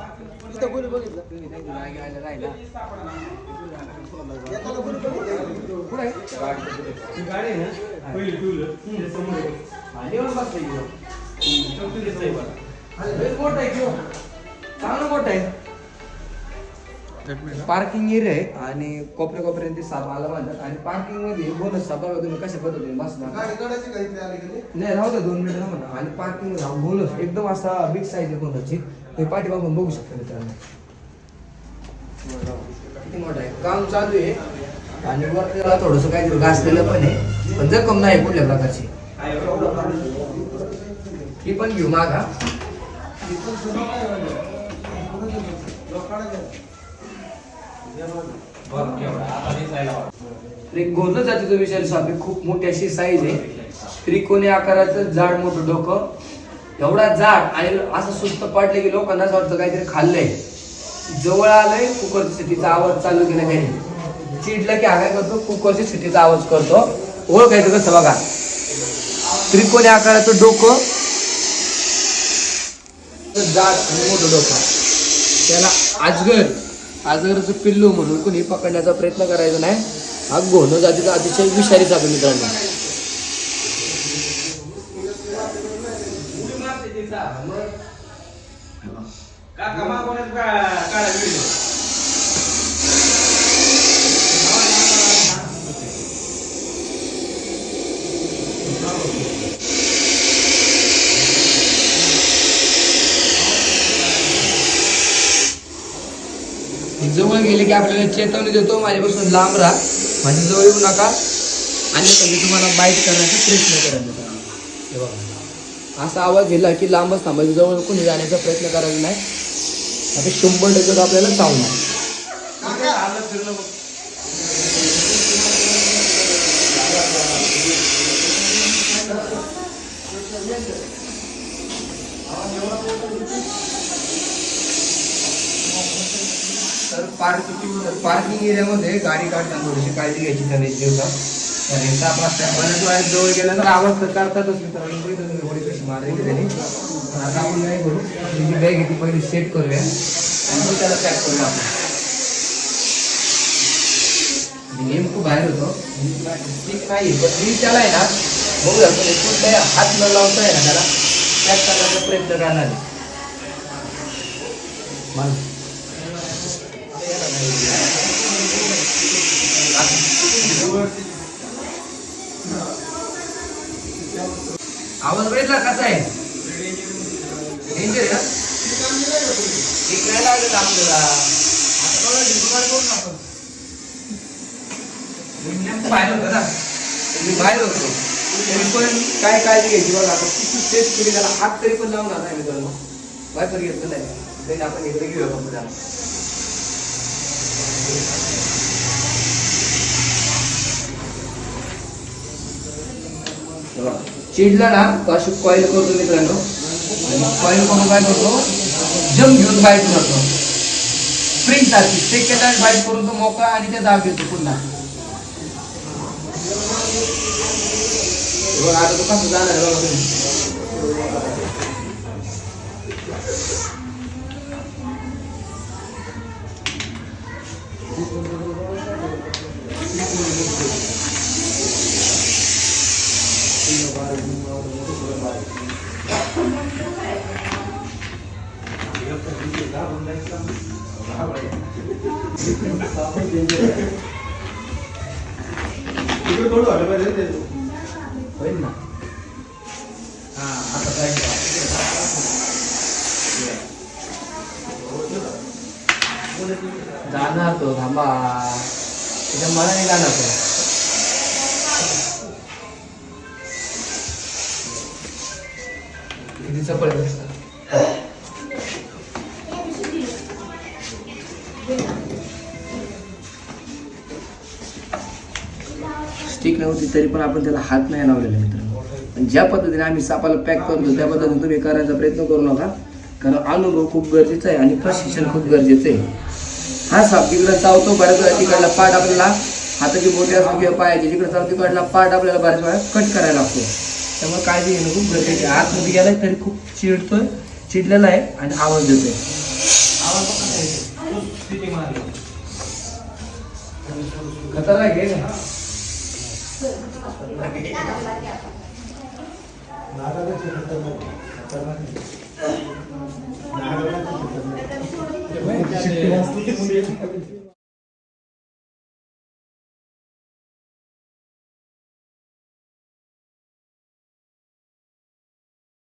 इथं कोणी बघितलं तुम्ही नाही मागे आलं राहिला कुठं आहे? येऊन. अरे, लय मोठं आहे की हो. चांगलं मोठं आहे पार्किंग एरिया आहे आणि कोपऱ्या कोपऱ्याने ते साप आला म्हणतात आणि पार्किंगमध्ये बोनस साप बघा तुम्ही कशा पद्धतीने बसणार नाही राहू द्या दोन मिनिटं म्हणा आणि पार्किंगमध्ये बोनस एकदम असा बिग साईज आहे बोनसची हे पाठीमागून बघू शकता मित्रांनो. किती मोठं आहे? काम चालू आहे. आणि वर त्याला थोडस काहीतरी घासलेलं पण आहे. पण जखम नाही कुठल्या प्रकारची. ही पण घेऊ मागा. गोंद जातीचं विषय साप आहे खूप मोठी अशी साईज आहे. त्रिकोणी आकाराचं जाड मोठं डोकं एवढा जाड आणि असं सुस्त पडलं की लोकांना असं वाटतं काहीतरी खाल्लंय. जवळ आलंय कुकरच्या सिटीचा आवाज चालू केला त्याने चिडलं की हा काय करतो कुकरच्या सिटीचा आवाज करतो. ओळखायचं कसं बघा? त्रिकोणी आकाराचं डोकं जाड आणि मोठं डोकं. त्याला आजगर आजगरचं पिल्लू म्हणून कोणी पकडण्याचा प्रयत्न करायचा नाही. हा गोंद जातीचा अतिशय विषारी साप आहे मित्रांनो. जवळ गेले की आपल्याला चेतवणी देतो माझ्यापासून लांब राहा. माझ्या जवळ येऊ नका. आणि मी तुम्हाला बाईट करण्याचा प्रयत्न करायचा बघा. असा आवाज दिला की लांबच थांबायचं जवळ कोणी जाण्याचा प्रयत्न करायचा नाही. आता शंभर टक्के आपल्याला चावणार तर पार्किंग पार्किंग एरियामध्ये गाडी काढताना थोडीशी काळजी घ्यायची त्याने दिवसात तर एकदा आपण असं बऱ्याच वेळा जवळ गेल्यानंतर आवाज तर करतातच मित्रांनो. बघितलं तुम्ही कशी मारायची त्यांनी आता आपण काय करू? ही बॅग आहे ती पहिली सेट करूया. आणि मग त्याला पॅक करूया आपण. नेमकं बाहेर होतो. ठीक नाही पण मी त्याला आहे ना बघूया पण कुठलाही हात न लावता आहे ना त्याला पॅक करण्याचा प्रयत्न करणार आहे. मला आवाज बघितला कसा आहे? डेंजर आहे ना? एक नाही लागत आपल्याला. बाहेर होतो ना? मी बाहेर होतो. तरी पण काय काळजी घ्यायची बघा आपण किती सेट केली त्याला हात तरी पण लावून आता मित्रांनो वायपर घेतलं नाही. तरी आपण इकडे घेऊया बाबा त्याला हे बघा. चिडला ना तो अशी कॉईल करतो मित्रांनो. कॉईल करून काय करतो? जम घेऊन बाईट करतो स्प्रिंग सारखी सेकंड हँड बाईट करून तो मोकळा आणि त्या दाब घेतो पुन्हा. आता तो कसं जाणार बघा तुम्ही. होईल ना हा आता काय जाणार तो थांबा. त्याच्या मला नाही जाणार तो. किती चपळ स्टिक नव्हती तरी पण आपण त्याला हात नाही लावलेला मित्रांनो. ज्या पद्धतीने आम्ही सापाला पॅक करतो त्या पद्धतीने तुम्ही करायचा प्रयत्न करू नका. कारण अनुभव खूप गरजेचा आहे आणि प्रशिक्षण खूप गरजेचं आहे. हा साप जिकडे चावतो बऱ्याच वेळा तिकडला पाठ आपल्याला हाताची बोटी असतो किंवा पायाची. जिकडे चावतो तिकडला पाठ आपल्याला बऱ्याच वेळा कट करायला लागतो. त्यामुळे काळजी घेणं खूप गरजेचं आहे. आतमध्ये गेलाय तरी खूप चिडतोय चिडलेला आहे आणि आवाज देतोय. खतरनाक आहे ना? नागाला